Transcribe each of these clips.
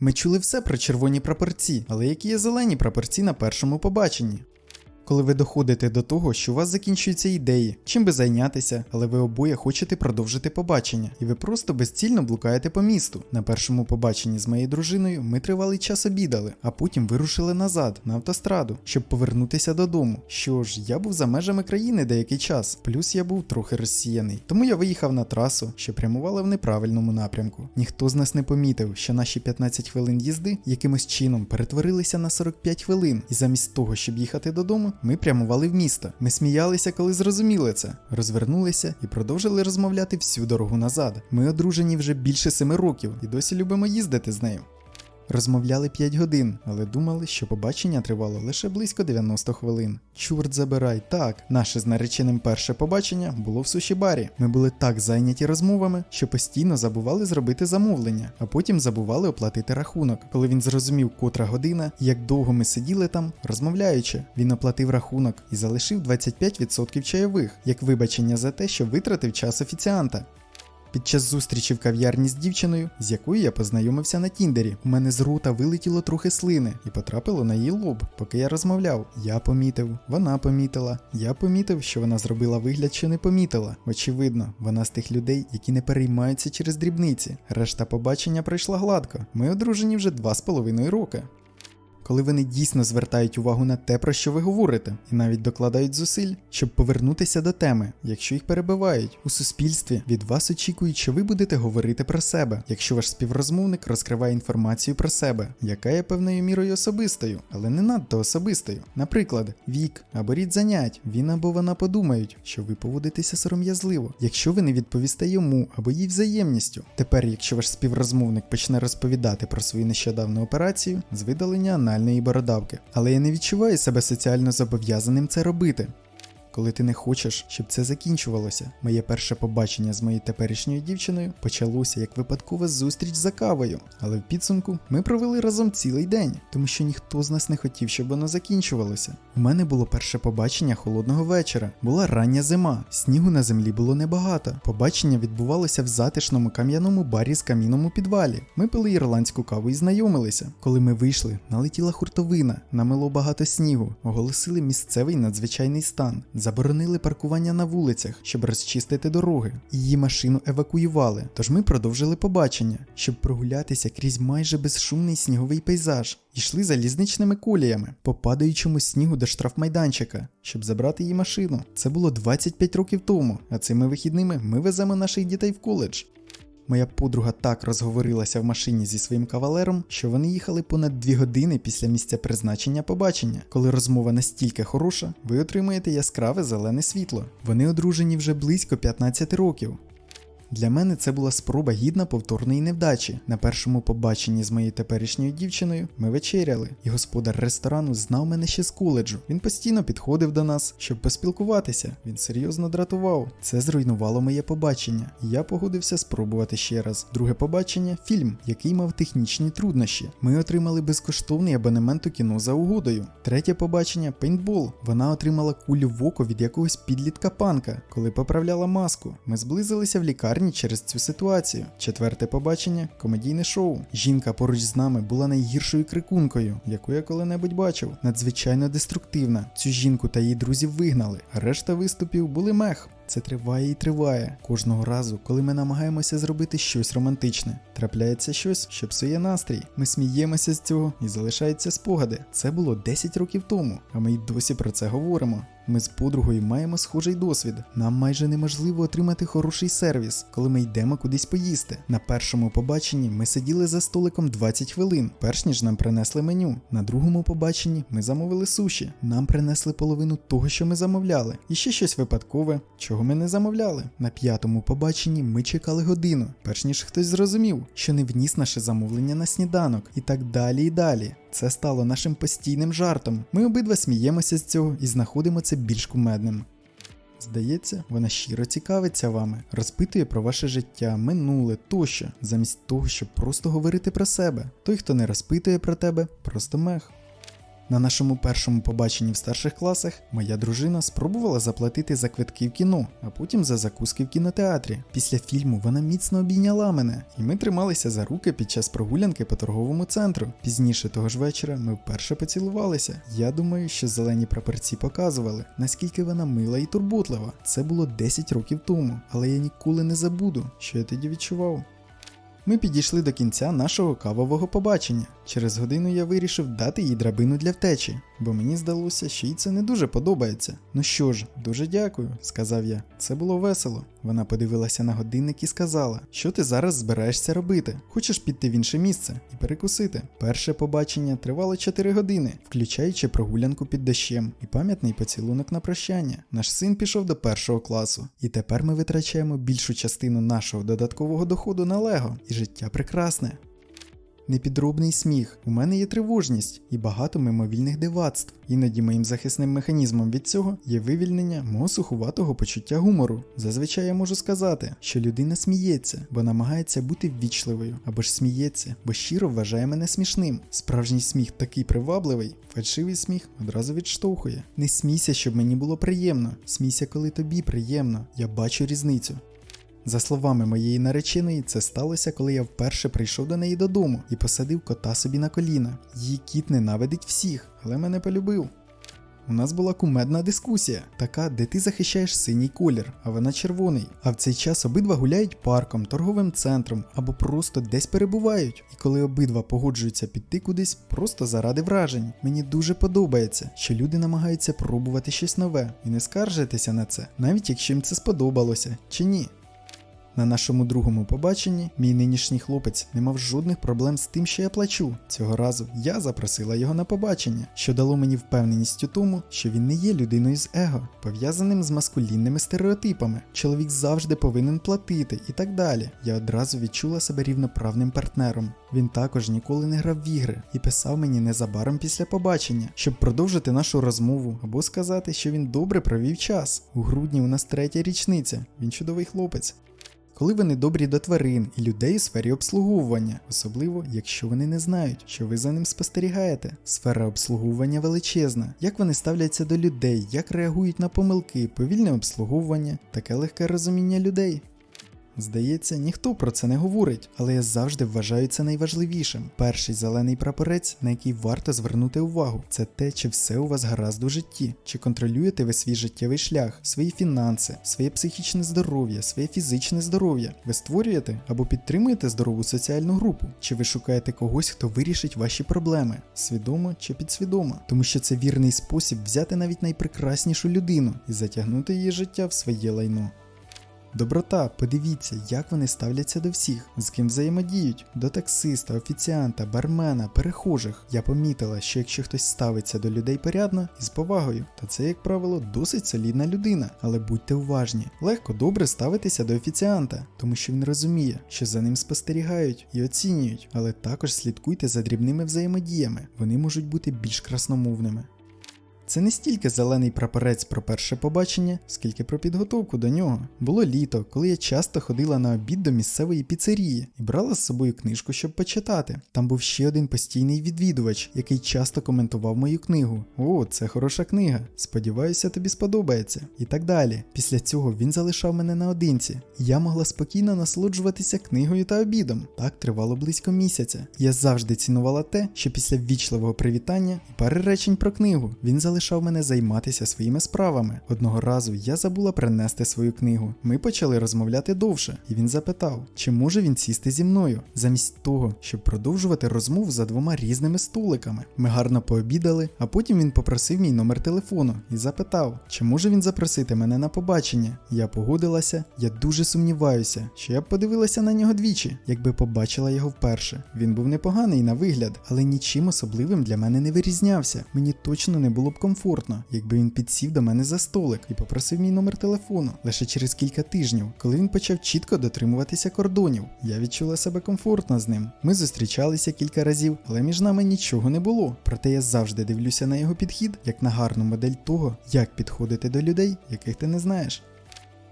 Ми чули все про червоні прапорці, але які є зелені прапорці на першому побаченні? Коли ви доходите до того, що у вас закінчуються ідеї, чим би зайнятися, але ви обоє хочете продовжити побачення, і ви просто безцільно блукаєте по місту. На першому побаченні з моєю дружиною ми тривалий час обідали, а потім вирушили назад на автостраду, щоб повернутися додому. Що ж, я був за межами країни деякий час, плюс я був трохи розсіяний. Тому я виїхав на трасу, що прямувала в неправильному напрямку. Ніхто з нас не помітив, що наші 15 хвилин їзди якимось чином перетворилися на 45 хвилин, і замість того, щоб їхати додому, ми прямували в місто. Ми сміялися, коли зрозуміли це, розвернулися і продовжили розмовляти всю дорогу назад. Ми одружені вже більше семи років і досі любимо їздити з нею. Розмовляли 5 годин, але думали, що побачення тривало лише близько 90 хвилин. Чорт забирай, так, наше з нареченим перше побачення було в суші-барі. Ми були так зайняті розмовами, що постійно забували зробити замовлення, а потім забували оплатити рахунок. Коли він зрозумів, котра година як довго ми сиділи там, розмовляючи, він оплатив рахунок і залишив 25% чайових, як вибачення за те, що витратив час офіціанта. Під час зустрічі в кав'ярні з дівчиною, з якою я познайомився на Тіндері, у мене з рота вилетіло трохи слини і потрапило на її лоб, поки я розмовляв. Я помітив, вона помітила. Я помітив, що вона зробила вигляд, що не помітила. Очевидно, вона з тих людей, які не переймаються через дрібниці. Решта побачення пройшла гладко. Ми одружені вже два з половиною роки. Коли вони дійсно звертають увагу на те, про що ви говорите, і навіть докладають зусиль, щоб повернутися до теми, якщо їх перебивають у суспільстві, від вас очікують, що ви будете говорити про себе, якщо ваш співрозмовник розкриває інформацію про себе, яка є певною мірою особистою, але не надто особистою. Наприклад, вік або рід занять, він або вона подумають, що ви поводитеся сором'язливо, якщо ви не відповісте йому або їй взаємністю. Тепер, якщо ваш співрозмовник почне розповідати про свою нещодавну операцію з видалення анальної бородавки, але я не відчуваю себе соціально зобов'язаним це робити. Коли ти не хочеш, щоб це закінчувалося. Моє перше побачення з моєю теперішньою дівчиною почалося як випадкова зустріч за кавою, але в підсумку ми провели разом цілий день, тому що ніхто з нас не хотів, щоб воно закінчувалося. У мене було перше побачення холодного вечора. Була рання зима, снігу на землі було небагато. Побачення відбувалося в затишному кам'яному барі з каміном у підвалі. Ми пили ірландську каву і знайомилися. Коли ми вийшли, налетіла хуртовина, намело багато снігу, оголосили місцевий надзвичайний стан. Заборонили паркування на вулицях, щоб розчистити дороги. Її машину евакуювали. Тож ми продовжили побачення, щоб прогулятися крізь майже безшумний сніговий пейзаж. Йшли залізничними коліями по падаючому снігу до штрафмайданчика, щоб забрати її машину. Це було 25 років тому, а цими вихідними ми веземо наших дітей в коледж. Моя подруга так розговорилася в машині зі своїм кавалером, що вони їхали понад дві години після місця призначення побачення. Коли розмова настільки хороша, ви отримуєте яскраве зелене світло. Вони одружені вже близько 15 років. Для мене це була спроба гідна повторної невдачі. На першому побаченні з моєю теперішньою дівчиною ми вечеряли, і господар ресторану знав мене ще з коледжу. Він постійно підходив до нас, щоб поспілкуватися. Він серйозно дратував. Це зруйнувало моє побачення, і я погодився спробувати ще раз. Друге побачення фільм, який мав технічні труднощі. Ми отримали безкоштовний абонемент у кіно за угодою. Третє побачення пейнтбол. Вона отримала кулю в око від якогось підлітка панка, коли поправляла маску. Ми зблизилися в лікарні через цю ситуацію. Четверте побачення комедійне шоу. Жінка поруч з нами була найгіршою крикункою, яку я коли-небудь бачив. Надзвичайно деструктивна. Цю жінку та її друзів вигнали, решта виступів були мех. Це триває і триває. Кожного разу, коли ми намагаємося зробити щось романтичне, трапляється щось, що псує настрій. Ми сміємося з цього і залишаються спогади. Це було 10 років тому, а ми й досі про це говоримо. Ми з подругою маємо схожий досвід. Нам майже неможливо отримати хороший сервіс, коли ми йдемо кудись поїсти. На першому побаченні ми сиділи за столиком 20 хвилин, перш ніж нам принесли меню. На другому побаченні ми замовили суші. Нам принесли половину того, що ми замовляли, і ще щось випадкове, чого ми не замовляли. На п'ятому побаченні ми чекали годину, перш ніж хтось зрозумів, що не вніс наше замовлення на сніданок, і так далі і далі. Це стало нашим постійним жартом. Ми обидва сміємося з цього і знаходимо це більш кумедним. Здається, вона щиро цікавиться вами, розпитує про ваше життя, минуле тощо, замість того, щоб просто говорити про себе. Той, хто не розпитує про тебе, просто мех. На нашому першому побаченні в старших класах моя дружина спробувала заплатити за квитки в кіно, а потім за закуски в кінотеатрі. Після фільму вона міцно обійняла мене, і ми трималися за руки під час прогулянки по торговому центру. Пізніше того ж вечора ми вперше поцілувалися. Я думаю, що зелені прапорці показували, наскільки вона мила і турботлива. Це було 10 років тому, але я ніколи не забуду, що я тоді відчував. Ми підійшли до кінця нашого кавового побачення. Через годину я вирішив дати їй драбину для втечі, бо мені здалося, що їй це не дуже подобається. Ну що ж, дуже дякую, сказав я. Це було весело. Вона подивилася на годинник і сказала, що ти зараз збираєшся робити. Хочеш піти в інше місце і перекусити. Перше побачення тривало 4 години, включаючи прогулянку під дощем і пам'ятний поцілунок на прощання. Наш син пішов до першого класу, і тепер ми витрачаємо більшу частину нашого додаткового доходу на Лего, і життя прекрасне. Непідробний сміх, у мене є тривожність і багато мимовільних дивацтв. Іноді моїм захисним механізмом від цього є вивільнення мого сухуватого почуття гумору. Зазвичай я можу сказати, що людина сміється, бо намагається бути ввічливою, або ж сміється, бо щиро вважає мене смішним. Справжній сміх такий привабливий, фальшивий сміх одразу відштовхує. Не смійся, щоб мені було приємно. Смійся, коли тобі приємно. Я бачу різницю. За словами моєї нареченої, це сталося, коли я вперше прийшов до неї додому і посадив кота собі на коліна. Її кіт ненавидить всіх, але мене полюбив. У нас була кумедна дискусія, така, де ти захищаєш синій колір, а вона червоний. А в цей час обидва гуляють парком, торговим центром або просто десь перебувають. І коли обидва погоджуються піти кудись, просто заради вражень. Мені дуже подобається, що люди намагаються пробувати щось нове і не скаржитися на це, навіть якщо їм це сподобалося чи ні. На нашому другому побаченні мій нинішній хлопець не мав жодних проблем з тим, що я плачу. Цього разу я запросила його на побачення, що дало мені впевненість у тому, що він не є людиною з его, пов'язаним з маскулінними стереотипами. Чоловік завжди повинен платити і так далі. Я одразу відчула себе рівноправним партнером. Він також ніколи не грав в ігри і писав мені незабаром після побачення, щоб продовжити нашу розмову або сказати, що він добре провів час. У грудні у нас третя річниця. Він чудовий хлопець коли вони добрі до тварин і людей у сфері обслуговування, особливо якщо вони не знають, що ви за ним спостерігаєте. Сфера обслуговування величезна, як вони ставляться до людей, як реагують на помилки, повільне обслуговування, таке легке розуміння людей. Здається, ніхто про це не говорить, але я завжди вважаю це найважливішим. Перший зелений прапорець, на який варто звернути увагу, це те, чи все у вас гаразд у житті, чи контролюєте ви свій життєвий шлях, свої фінанси, своє психічне здоров'я, своє фізичне здоров'я. Ви створюєте або підтримуєте здорову соціальну групу, чи ви шукаєте когось, хто вирішить ваші проблеми, свідомо чи підсвідомо, тому що це вірний спосіб взяти навіть найпрекраснішу людину і затягнути її життя в своє лайно. Доброта, подивіться, як вони ставляться до всіх, з ким взаємодіють, до таксиста, офіціанта, бармена, перехожих. Я помітила, що якщо хтось ставиться до людей порядно і з повагою, то це, як правило, досить солідна людина. Але будьте уважні, легко добре ставитися до офіціанта, тому що він розуміє, що за ним спостерігають і оцінюють, але також слідкуйте за дрібними взаємодіями, вони можуть бути більш красномовними. Це не стільки зелений прапорець про перше побачення, скільки про підготовку до нього. Було літо, коли я часто ходила на обід до місцевої піцерії і брала з собою книжку, щоб почитати. Там був ще один постійний відвідувач, який часто коментував мою книгу. О, це хороша книга. Сподіваюся, тобі сподобається. І так далі. Після цього він залишав мене наодинці, я могла спокійно насолоджуватися книгою та обідом. Так тривало близько місяця. Я завжди цінувала те, що після ввічливого привітання і пари речень про книгу він залишав залишав мене займатися своїми справами. Одного разу я забула принести свою книгу. Ми почали розмовляти довше, і він запитав, чи може він сісти зі мною, замість того, щоб продовжувати розмову за двома різними столиками. Ми гарно пообідали, а потім він попросив мій номер телефону і запитав, чи може він запросити мене на побачення. Я погодилася, я дуже сумніваюся, що я б подивилася на нього двічі, якби побачила його вперше. Він був непоганий на вигляд, але нічим особливим для мене не вирізнявся. Мені точно не було б комфортно, якби він підсів до мене за столик і попросив мій номер телефону лише через кілька тижнів, коли він почав чітко дотримуватися кордонів. Я відчула себе комфортно з ним. Ми зустрічалися кілька разів, але між нами нічого не було. Проте я завжди дивлюся на його підхід як на гарну модель того, як підходити до людей, яких ти не знаєш.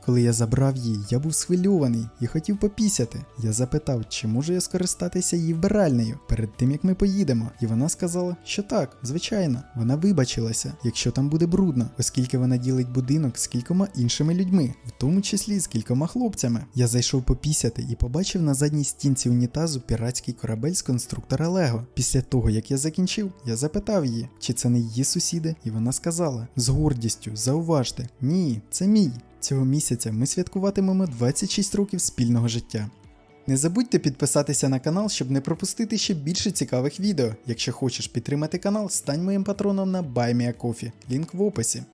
Коли я забрав її, я був схвильований і хотів попісяти. Я запитав, чи можу я скористатися її вбиральнею перед тим як ми поїдемо. І вона сказала, що так, звичайно. Вона вибачилася, якщо там буде брудно, оскільки вона ділить будинок з кількома іншими людьми, в тому числі з кількома хлопцями. Я зайшов попісяти і побачив на задній стінці унітазу піратський корабель з конструктора Лего. Після того, як я закінчив, я запитав її, чи це не її сусіди, і вона сказала з гордістю: зауважте, ні, це мій. Цього місяця ми святкуватимемо 26 років спільного життя. Не забудьте підписатися на канал, щоб не пропустити ще більше цікавих відео. Якщо хочеш підтримати канал, стань моїм патроном на BuyMeACoffee. Лінк в описі.